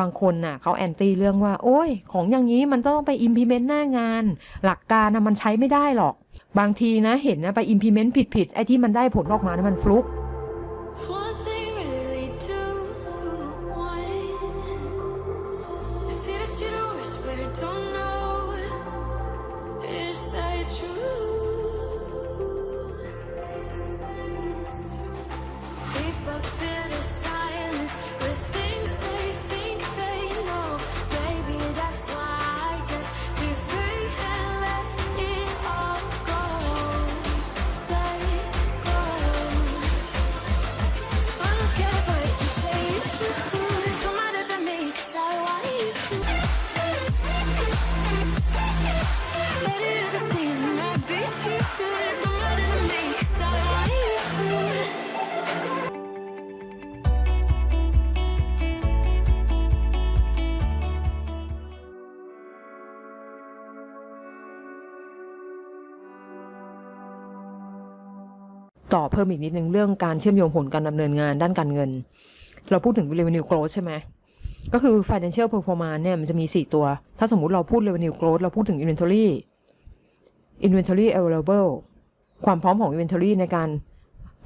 บางคนน่ะเขาแอนตี้เรื่องว่า โอ้ย ของอย่างนี้มันต้องไป implement หน้างาน หลักการนะมันใช้ไม่ได้หรอก บางทีนะเห็นนะไป implement ผิดๆไอ้ที่มันได้ผลออกมานะมันฟลุก ต่อเพิ่มอีกนิดนึงเรื่องการเชื่อมโยงผลการดำเนินงานด้านการเงิน เราพูดถึง revenue growth ใช่ไหมก็คือ financial performance เนี่ยมันจะมี 4 ตัว ถ้าสมมุติเราพูด revenue growth เราพูดถึง inventory inventory available ความพร้อมของ inventory ในการ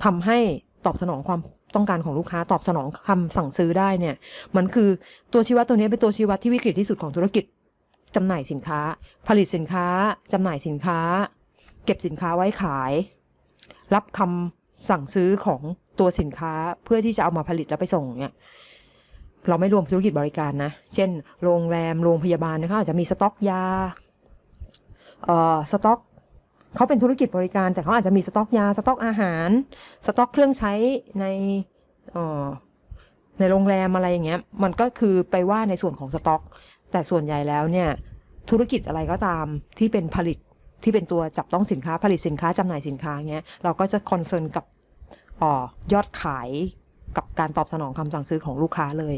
ทำให้ตอบสนองความต้องการของลูกค้าตอบสนองคำสั่งซื้อได้เนี่ย มันคือตัวชี้วัดตัวนี้เป็นตัวชี้วัดที่วิกฤตที่สุดของธุรกิจจำหน่ายสินค้า ผลิตสินค้าจำหน่ายสินค้า เก็บสินค้าไว้ขาย รับคำสั่งซื้อของตัวสินค้าเพื่อที่จะเอามาผลิตแล้วไปส่งเนี่ยเราไม่รวมธุรกิจบริการนะ เช่น โรงแรม โรงพยาบาลนี่ยเขาอาจจะมีสต็อกยา เอ่อ สต็อก เขาเป็นธุรกิจบริการแต่เขาอาจจะมีสต็อกยา สต็อกอาหาร สต็อกเครื่องใช้ใน เอ่อ ในโรงแรมอะไรอย่างเงี้ย มันก็คือไปว่าในส่วนของสต็อก แต่ส่วนใหญ่แล้วเนี่ย ธุรกิจอะไรก็ตามที่เป็นผลิต ที่เป็นตัวจับต้องสินค้าผลิตสินค้าจำหน่ายสินค้าเงี้ยเราก็จะคอนเซิร์นกับออยอดขายกับการตอบสนองคำสั่งซื้อของลูกค้าเลย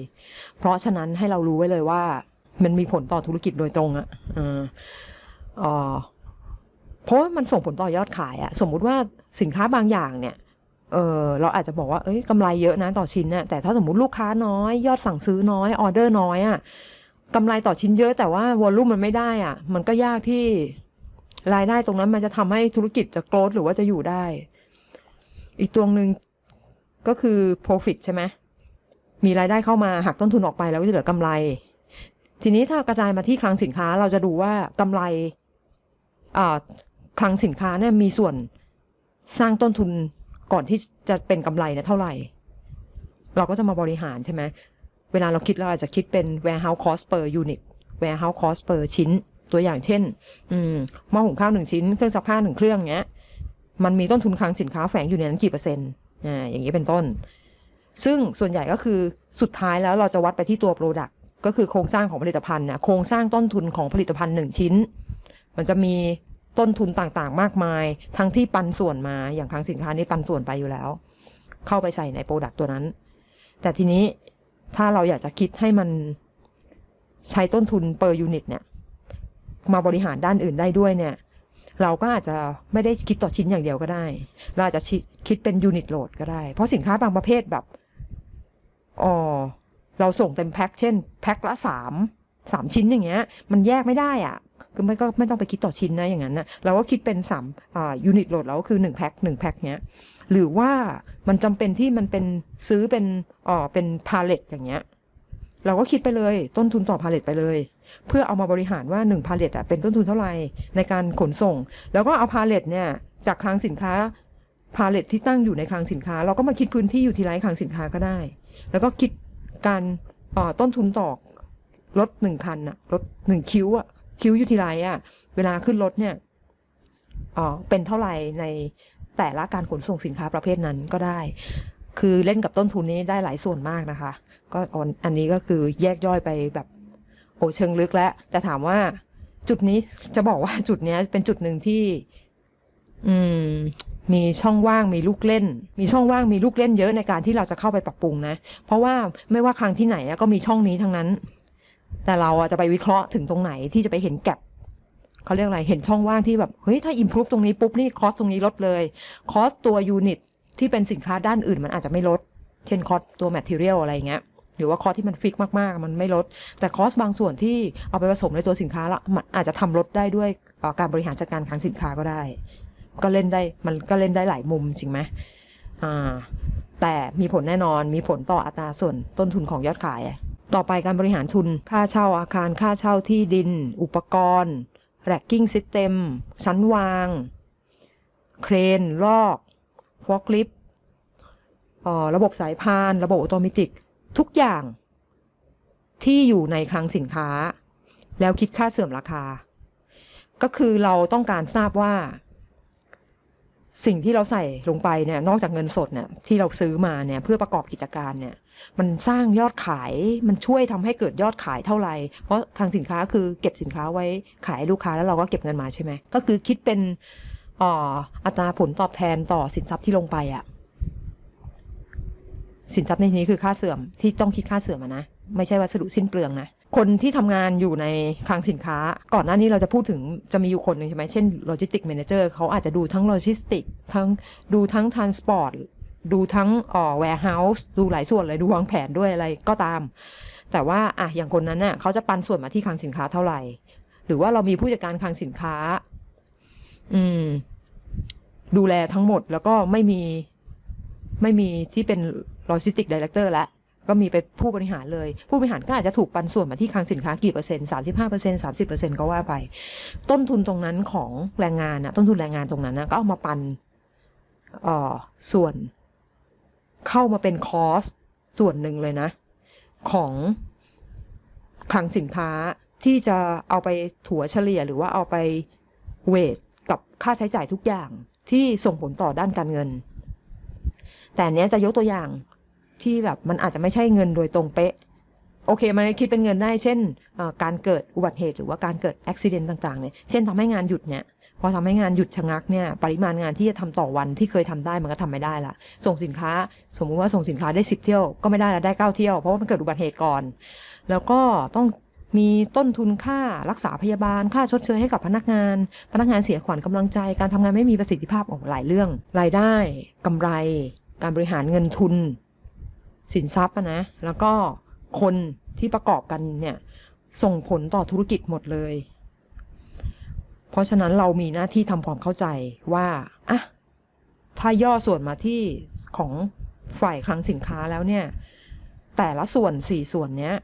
เพราะฉะนั้นให้เรารู้ไว้เลยว่า มันมีผลต่อธุรกิจโดยตรงอะเออเอ่อเพราะมันส่งผลต่อยอดขายอะสมมุติว่าสินค้าบางอย่างเนี่ยเออเราอาจจะบอกว่าเอ้ยกำไรเยอะนะต่อชิ้นน่ะแต่ถ้าสมมุติลูกค้าน้อย ยอดสั่งซื้อน้อยออเดอร์น้อยอะกำไรต่อชิ้นเยอะแต่ว่าวอลลุ่มมันไม่ได้อะมันก็ยากที่ รายได้ตรงนั้นมันจะทำให้ธุรกิจจะโกรธหรือว่าจะอยู่ได้ อีกตัวหนึ่งก็คือ profit ใช่ไหมมีรายได้เข้ามาหักต้นทุนออกไปแล้วก็จะเหลือกำไร ทีนี้ถ้ากระจายมาที่คลังสินค้าเราจะดูว่ากำไรคลังสินค้าเนี่ยมีส่วนสร้างต้นทุนก่อนที่จะเป็นกำไรเนี่ยเท่าไหร่ เราก็จะมาบริหารใช่ไหมเวลาเราคิดเราอาจจะคิดเป็น warehouse cost per unit warehouse cost per ชิ้น ตัวอย่างเช่นอืมหม้อหุงข้าวหนึ่งชิ้น เครื่องซักผ้าหนึ่งเครื่องเงี้ย มันมีต้นทุนคลังสินค้าแฝงอยู่ในนั้นกี่เปอร์เซ็นต์อ่าอย่างนี้เป็นต้น ซึ่งส่วนใหญ่ก็คือสุดท้ายแล้วเราจะวัดไปที่ตัว Product ก็คือโครงสร้างของผลิตภัณฑ์นะโครงสร้างต้นทุนของผลิตภัณฑ์หนึ่งชิ้น มันจะมีต้นทุนต่างๆ มากมาย ทั้งที่ปันส่วนมาอย่างคลังสินค้านี่ปันส่วนไปอยู่แล้ว เข้าไปใส่ในโปรดักต์ตัวนั้น แต่ทีนี้ถ้าเราอยากจะคิดให้มันใช้ต้นทุน per unit เนี่ย มาบริหารด้านอื่นได้ด้วยเนี่ย เราก็อาจจะไม่ได้คิดต่อชิ้นอย่างเดียวก็ได้ เราอาจจะคิดเป็นยูนิตโหลดก็ได้ เพราะสินค้าบางประเภทแบบอ๋อเราส่งเต็มแพ็คเช่นแพ็คละสามสามชิ้นอย่างเงี้ย มันแยกไม่ได้อะคือไม่ก็ไม่ต้องไปคิดต่อชิ้นนะอย่างนั้นนะเราก็คิดเป็นสามอ่ายูนิตโหลดเราก็คือหนึ่งแพ็คหนึ่งแพ็คเนี้ย หรือว่ามันจำเป็นที่มันเป็นซื้อเป็นอ๋อเป็นพาเลตอย่างเงี้ย เราก็คิดไปเลย ต้นทุนต่อพาเลตไปเลย เพื่อเอามาบริหารว่า1พาเลตอะเป็นต้นทุนเท่าไหร่ในการขนส่ง แล้วก็เอาพาเลตเนี่ยจากคลังสินค้าพาเลตที่ตั้งอยู่ในคลังสินค้า เราก็มาคิดพื้นที่อยู่ที่ไร้คลังสินค้าก็ได้ แล้วก็คิดการต้นทุนต่อรถหนึ่งคันอะรถหนึ่งคิวอะคิวยูทิไลอะเวลาขึ้นรถเนี่ยเอ่อเป็นเท่าไหร่ในแต่ละการขนส่งสินค้าประเภทนั้นก็ได้ คือเล่นกับต้นทุนนี้ได้หลายส่วนมากนะคะ ก็อันนี้ก็คือแยกย่อยไปแบบ โอ้เชิงลึกแล้วแต่ถามว่าจุดนี้จะบอกว่าจุดเนี้ยเป็นจุดหนึ่งที่ อืม มีช่องว่างมีลูกเล่น มีช่องว่างมีลูกเล่นเยอะในการที่เราจะเข้าไปปรับปรุงนะ เพราะว่าไม่ว่าครั้งที่ไหนก็มีช่องนี้ทั้งนั้น แต่เราจะไปวิเคราะห์ถึงตรงไหนที่จะไปเห็นแก็บเขาเรียกอะไรเห็นช่องว่างที่แบบเฮ้ยถ้า improve ตรงนี้ปุ๊บนี่คอสตรงนี้ลดเลยคอสตัวยูนิตที่เป็นสินค้าด้านอื่นมันอาจจะไม่ลด เช่นคอสตัว material อะไรอย่างเงี้ย หรือว่าคอสที่มันฟิกมากๆ มันไม่ลด แต่คอสบางส่วนที่เอาไปผสมในตัวสินค้าละมันอาจจะทำลดได้ด้วยการบริหารจัดการคลังสินค้าก็ได้ ก็เล่นได้มันก็เล่นได้หลายมุมจริงไหมอ่าแต่มีผลแน่นอนมีผลต่ออัตราส่วนต้นทุนของยอดขาย ต่อไปการบริหารทุนค่าเช่าอาคารค่าเช่าที่ดิน อุปกรณ์ racking system ชั้นวาง เครน ลอกฟอกลิฟต์ระบบสายพาน ระบบออโตเมติก ทุกอย่างที่อยู่ในคลังสินค้า แล้วคิดค่าเสื่อมราคา ก็คือเราต้องการทราบว่า สิ่งที่เราใส่ลงไปเนี่ยนอกจากเงินสดเนี่ยที่เราซื้อมาเนี่ยเพื่อประกอบกิจการเนี่ยมันสร้างยอดขายมันช่วยทำให้เกิดยอดขายเท่าไหร่เพราะทางสินค้าคือเก็บสินค้าไว้ขายลูกค้าแล้วเราก็เก็บเงินมาใช่ไหมก็คือคิดเป็นอ่ออัตราผลตอบแทนต่อสินทรัพย์ที่ลงไปอะ สินทรัพย์ในนี้คือค่าเสื่อมที่ต้องคิดค่าเสื่อมอะนะไม่ใช่วัสดุสิ้นเปลืองนะคนที่ทำงานอยู่ในคลังสินค้า ก่อนหน้านี้เราจะพูดถึงจะมีอยู่คนหนึ่งใช่ไหมเช่นโลจิสติก s ม a นเจอร์เขาอาจจะดูทั้งโลจิสติกทั้งดูทั้งทรานสปอร์ตดูทั้งอ่อแวร์เฮาส์ดูหลายส่วนเลยดูวางแผนด้วยอะไรก็ตาม แต่ว่าอะอย่างคนนั้นน่ะเขาจะปันส่วนมาที่คลังสินค้าเท่าไหร่ หรือว่าเรามีผู้จัดการคลังสินค้า อืม ดูแลทั้งหมดแล้วก็ไม่มีไม่มีที่เป็น โลจิสติกดีเลกเตอร์แล้วก็มีไปผู้บริหารเลย ผู้บริหารก็อาจจะถูกปันส่วนมาที่คลังสินค้ากี่เปอร์เซ็นต์สามสิบห้าเปอร์เซ็นต์สามสิบเปอร์เซ็นต์ก็ว่าไป ต้นทุนตรงนั้นของแรงงานนะต้นทุนแรงงานตรงนั้นนะก็เอามาปันอ่อส่วนเข้ามาเป็นคอสส่วนหนึ่งเลยนะ ของคลังสินค้าที่จะเอาไปถัวเฉลี่ยหรือว่าเอาไปเวทกับค่าใช้จ่ายทุกอย่างที่ส่งผลต่อด้านการเงิน แต่อันเนี้ยจะยกตัวอย่าง ที่แบบมันอาจจะไม่ใช่เงินโดยตรงเป๊ะ โอเค มันคิดเป็นเงินได้ เช่นการเกิดอุบัติเหตุหรือว่าการเกิดอุบิเหตุต่างๆเนี่ยเช่นทำให้งานหยุดเนี่ยพอทำให้งานหยุดชะงักเนี่ยปริมาณงานที่จะทำต่อวันที่เคยทำได้มันก็ทำไม่ได้ละส่งสินค้า สมมุติว่าส่งสินค้าได้สิบเที่ยวก็ไม่ได้ละได้เก้าเที่ยวเพราะว่ามันเกิดอุบัติเหตุก่อน แล้วก็ต้องมีต้นทุนค่ารักษาพยาบาล ค่าชดเชยให้กับพนักงาน พนักงานเสียขวัญกำลังใจ การทำงานไม่มีประสิทธิภาพออกหลายเรื่อง รายได้กำไร การบริหารเงินทุน สินทรัพย์นะแล้วก็คนที่ประกอบกันเนี่ยส่งผลต่อธุรกิจหมดเลย เพราะฉะนั้นเรามีหน้าที่ทำความเข้าใจว่าอะถ้าย่อส่วนมาที่ของฝ่ายคลังสินค้าแล้วเนี่ย แต่ละส่วนสี่ส่วนเนี้ย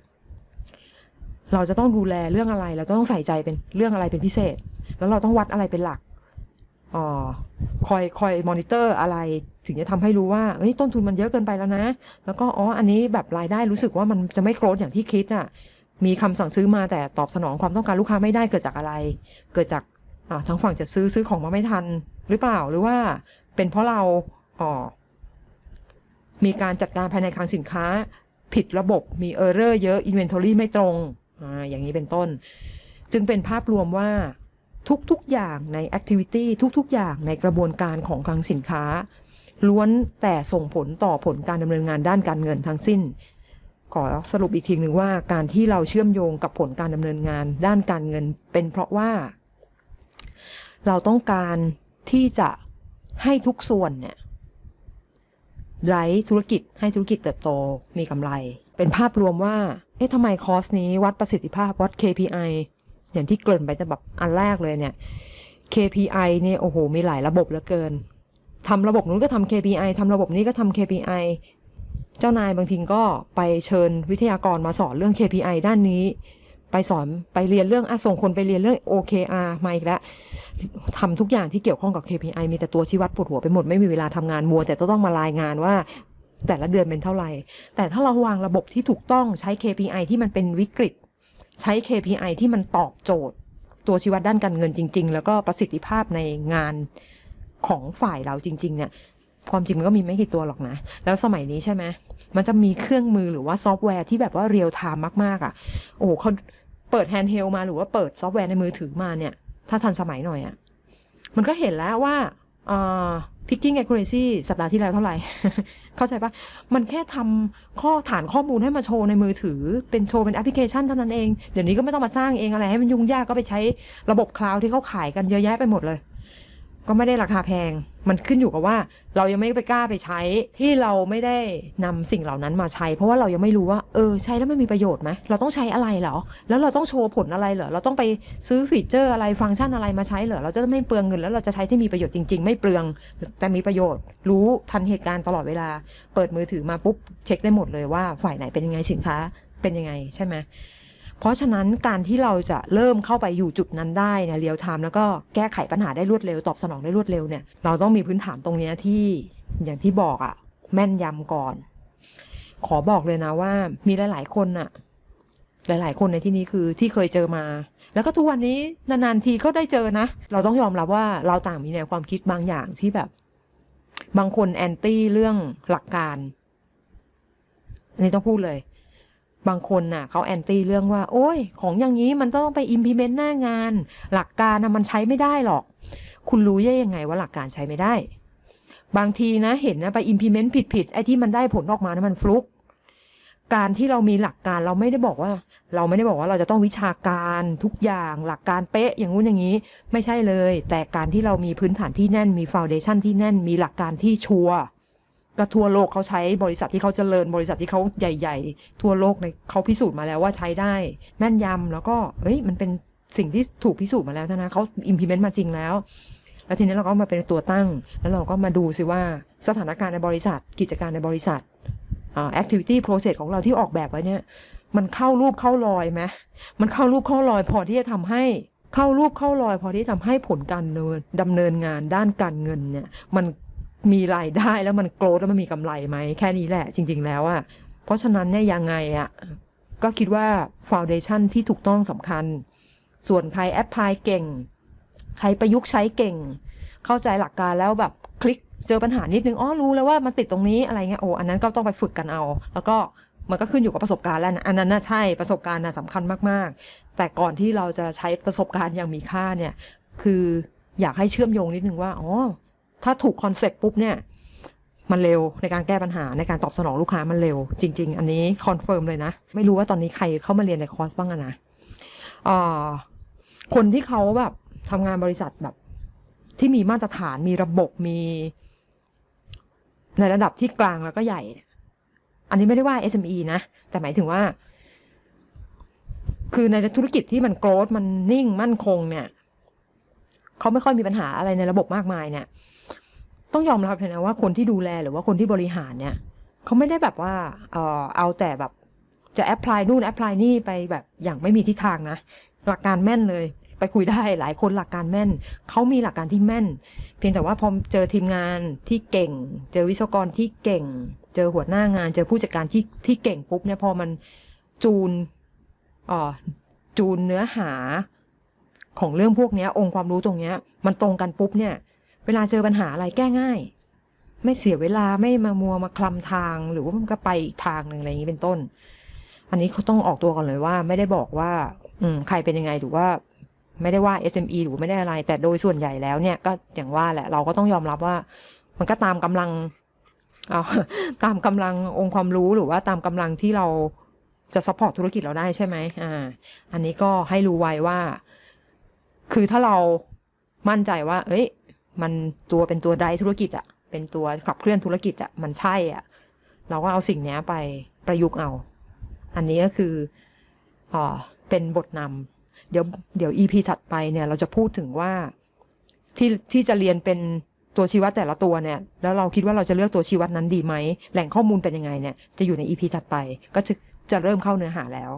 เราจะต้องดูแลเรื่องอะไร เราต้องใส่ใจเป็นเรื่องอะไรเป็นพิเศษ แล้วเราต้องวัดอะไรเป็นหลักอ๋อคอยคอยมอนิเตอร์อะไร ถึงจะทำให้รู้ว่าเฮ้ยต้นทุนมันเยอะเกินไปแล้วนะ แล้วก็อ๋ออันนี้แบบรายได้รู้สึกว่ามันจะไม่โกรธอย่างที่คิดอะมีคำสั่งซื้อมาแต่ตอบสนองความต้องการลูกค้าไม่ได้เกิดจากอะไร เกิดจากอ่าทางฝั่งจะซื้อซื้อของมาไม่ทัน หรือเปล่าหรือว่าเป็นเพราะเราอ๋อมีการจัดการภายในคลังสินค้า ผิดระบบมีเออร์เรอร์เยอะอินเวนทอรี่ไม่ตรงอ่าอย่างนี้เป็นต้น จึงเป็นภาพรวมว่าทุกๆอย่างในแอคทิวิตี้ทุกๆ อย่างในกระบวนการของคลังสินค้า ล้วนแต่ส่งผลต่อผลการดำเนินงานด้านการเงินทั้งสิ้น ขอสรุปอีกทีหนึ่งว่าการที่เราเชื่อมโยงกับผลการดำเนินงานด้านการเงิน เป็นเพราะว่า เราต้องการที่จะให้ทุกส่วนเนี่ยไร้ธุรกิจให้ธุรกิจเติบโตมีกำไร เป็นภาพรวมว่า เอ๊ะทำไมคอสนี้วัดประสิทธิภาพวัด KPI อย่างที่เกริ่นไปแต่แบบอันแรกเลยเนี่ย KPI เนี่ยโอ้โห มีหลายระบบเหลือเกิน ทำระบบนู้นก็ทำ KPI ทำระบบนี้ก็ทำ KPI เจ้านายบางทีก็ไปเชิญวิทยากรมาสอนเรื่อง KPI ด้านนี้ ไปสอนไปเรียนเรื่องอส่งคนไปเรียนเรื่อง OKR มาอีกแล้วทำทุกอย่างที่เกี่ยวข้องกับ KPI มีแต่ตัวชี้วัดปวดหัวไปหมดไม่มีเวลาทำงานมัว แต่ต้องมารายงานว่าแต่ละเดือนเป็นเท่าไหร่ แต่ถ้าเราวางระบบที่ถูกต้องใช้ KPI ที่มันเป็นวิกฤต ใช้ KPI ที่มันตอบโจทย์ ตัวชี้วัดด้านการเงินจริง ๆ แล้วก็ประสิทธิภาพในงาน ของฝ่ายเราจริง ๆ เนี่ยความจริงมันก็มีไม่กี่ตัวหรอกนะ แล้วสมัยนี้ใช่ไหมมันจะมีเครื่องมือหรือว่าซอฟต์แวร์ที่แบบว่าเรียลไทม์มากๆอะ โอ้โหเขาเปิดแฮนด์เฮลมาหรือว่าเปิดซอฟต์แวร์ในมือถือมาเนี่ย ถ้าทันสมัยหน่อยอะ มันก็เห็นแล้วว่าอ่า picking accuracy สัปดาห์ที่แล้วเท่าไหร่ เข้าใจปะมันแค่ทำข้อฐานข้อมูลให้มาโชว์ในมือถือ เป็นโชว์เป็นแอปพลิเคชันเท่านั้นเอง เดี๋ยวนี้ก็ไม่ต้องมาสร้างเองอะไรให้มันยุ่งยากก็ไปใช้ระบบคลาวด์ที่เขาขายกันเยอะแยะไปหมดเลย ก็ไม่ได้ราคาแพง มันขึ้นอยู่กับว่า เรายังไม่ไปกล้าไปใช้ที่เราไม่ได้นำสิ่งเหล่านั้นมาใช้ เพราะว่าเรายังไม่รู้ว่าเออใช้แล้วมันมีประโยชน์ไหมเราต้องใช้อะไรเหรอ แล้วเราต้องโชว์ผลอะไรเหรอเราต้องไปซื้อฟีเจอร์อะไรฟังก์ชันอะไรมาใช้เหรอเราจะไม่เปลืองเงินแล้วเราจะใช้ที่มีประโยชน์จริง ๆ ไม่เปลือง แต่มีประโยชน์ รู้ทันเหตุการณ์ตลอดเวลา เปิดมือถือมาปุ๊บเช็คได้หมดเลยว่าฝ่ายไหนเป็นยังไงสินค้าเป็นยังไงใช่ไหม เพราะฉะนั้นการที่เราจะเริ่มเข้าไปอยู่จุดนั้นได้เนี่ยเรียวไทม์แล้วก็แก้ไขปัญหาได้รวดเร็วตอบสนองได้รวดเร็วเนี่ยเราต้องมีพื้นฐานตรงนี้ที่อย่างที่บอกอะแม่นยำก่อน ขอบอกเลยนะว่า มีหลาย ๆ คนอะหลาย ๆ คนในที่นี้คือที่เคยเจอมา แล้วก็ทุกวันนี้นานๆทีก็ได้เจอนะ เราต้องยอมรับว่าเราต่างมีแนวความคิดบางอย่างที่แบบ บางคนแอนตี้เรื่องหลักการอันนี้ต้องพูดเลย บางคนน่ะเขาแอนตี้เรื่องว่า โอ้ย ของอย่างนี้มันต้องไป implement หน้างาน หลักการนะมันใช้ไม่ได้หรอก คุณรู้ได้ยังไงว่าหลักการใช้ไม่ได้ บางทีนะเห็นนะไป implement ผิดๆไอ้ที่มันได้ผลออกมานะมันฟลุกการที่เรามีหลักการเราไม่ได้บอกว่า เราไม่ได้บอกว่าเราจะต้องวิชาการทุกอย่างหลักการเป๊ะอย่างงู้นอย่างนี้ ไม่ใช่เลย แต่การที่เรามีพื้นฐานที่แน่นมีฟ u n เดชันที่แน่นมีหลักการที่ชัวร์ ก็ทั่วโลกเขาใช้บริษัทที่เขาเจริญบริษัทที่เขาใหญ่ ๆ ทั่วโลกในเขาพิสูจน์มาแล้วว่าใช้ได้แม่นยำแล้วก็เอ้ยมันเป็นสิ่งที่ถูกพิสูจน์มาแล้วนะเขา implement มาจริงแล้ว แล้วทีนี้เราก็มาเป็นตัวตั้ง แล้วเราก็มาดูสิว่าสถานการณ์ในบริษัท กิจการในบริษัทอ่า activity process ของเราที่ออกแบบไว้เนี่ย มันเข้ารูปเข้ารอยไหมมันเข้ารูปเข้ารอยพอที่จะทำให้เข้ารูปเข้ารอยพอที่จะทำให้ผลการเนินดำเนินงานด้านการเงินเนี่ยมัน มีรายได้แล้วมันโกรธแล้วมันมีกำไรไหมแค่นี้แหละจริง ๆ แล้วอะเพราะฉะนั้นเนี่ยยังไงอะก็คิดว่าฟ u n เดชันที่ถูกต้องสำคัญ ส่วนใครแอปพลายเก่ง ใครประยุกต์ใช้เก่ง เข้าใจหลักการแล้วแบบคลิกเจอปัญหานิดนึงอ๋อรู้แล้วว่ามันติดตรงนี้อะไรเงี้ยโอ้อันนั้นก็ต้องไปฝึกกันเอา แล้วก็มันก็ขึ้นอยู่กับประสบการณ์แล้วนะอันนั้นน่ะใช่ประสบการณ์น่ะสำคัญมากๆ แต่ก่อนที่เราจะใช้ประสบการณ์อย่างมีค่าเนี่ย คืออยากให้เชื่อมโยงนิดนึงว่าอ๋อ ถ้าถูกคอนเซ็ปต์ปุ๊บเนี่ยมันเร็วในการแก้ปัญหาในการตอบสนองลูกค้ามันเร็ว จริง ๆ อันนี้คอนเฟิร์มเลยนะ ไม่รู้ว่าตอนนี้ใครเข้ามาเรียนในคอร์สบ้างอะนะคนที่เขาแบบทำงานบริษัทแบบ ที่มีมาตรฐานมีระบบมี ในระดับที่กลางแล้วก็ใหญ่ อันนี้ไม่ได้ว่า SME นะ แต่หมายถึงว่า คือในธุรกิจที่มันโกรธมันนิ่งมั่นคงเนี่ยเขาไม่ค่อยมีปัญหาอะไรในระบบมากมายเนี่ย ต้องยอมรับเลยนะว่าคนที่ดูแลหรือว่าคนที่บริหารเนี่ยเขาไม่ได้แบบว่าเออเอาแต่แบบจะแอพพลายนู่นแอพพลายนี่ไปแบบอย่างไม่มีทิศทางนะ หลักการแม่นเลย ไปคุยได้หลายคนหลักการแม่น เขามีหลักการที่แม่น เพียงแต่ว่าพอเจอทีมงานที่เก่ง เจอวิศวกรที่เก่ง เจอหัวหน้างาน เจอผู้จัดการที่ที่เก่งปุ๊บเนี่ยพอมันจูนอ่อจูนเนื้อหาของเรื่องพวกนี้องค์ความรู้ตรงเนี้ย มันตรงกันปุ๊บเนี่ย เวลาเจอปัญหาอะไรแก้ง่าย ไม่เสียเวลาไม่มามัวมาคลำทางหรือว่ามันก็ไปอีกทางหนึ่งอะไรอย่างนี้เป็นต้น อันนี้เขาต้องออกตัวก่อนเลยว่า ไม่ได้บอกว่า อืมใครเป็นยังไงหรือว่า ไม่ได้ว่า SME หรือไม่ได้อะไร แต่โดยส่วนใหญ่แล้วเนี่ยก็อย่างว่าแหละ เราก็ต้องยอมรับว่า มันก็ตามกำลังเอาตามกำลังองค์ความรู้หรือว่าตามกำลังที่เราจะซัพพอร์ตธุรกิจเราได้ใช่ไหมอ่า อันนี้ก็ให้รู้ไว้ว่า คือถ้าเรามั่นใจว่า เอ้ย มันตัวเป็นตัวไดธุรกิจอะเป็นตัวขับเคลื่อนธุรกิจอะมันใช่อะเราก็เอาสิ่งนี้ไปประยุกต์เอา อันนี้ก็คืออ่าเป็นบทนำเดี๋ยวเดี๋ยว EP ถัดไปเนี่ยเราจะพูดถึงว่าที่ที่จะเรียนเป็นตัวชี้วัดแต่ละตัวเนี่ย แล้วเราคิดว่าเราจะเลือกตัวชี้วัดนั้นดีไหม แหล่งข้อมูลเป็นยังไงเนี่ย จะอยู่ใน EP ถัดไป ก็จะจะเริ่มเข้าเนื้อหาแล้ว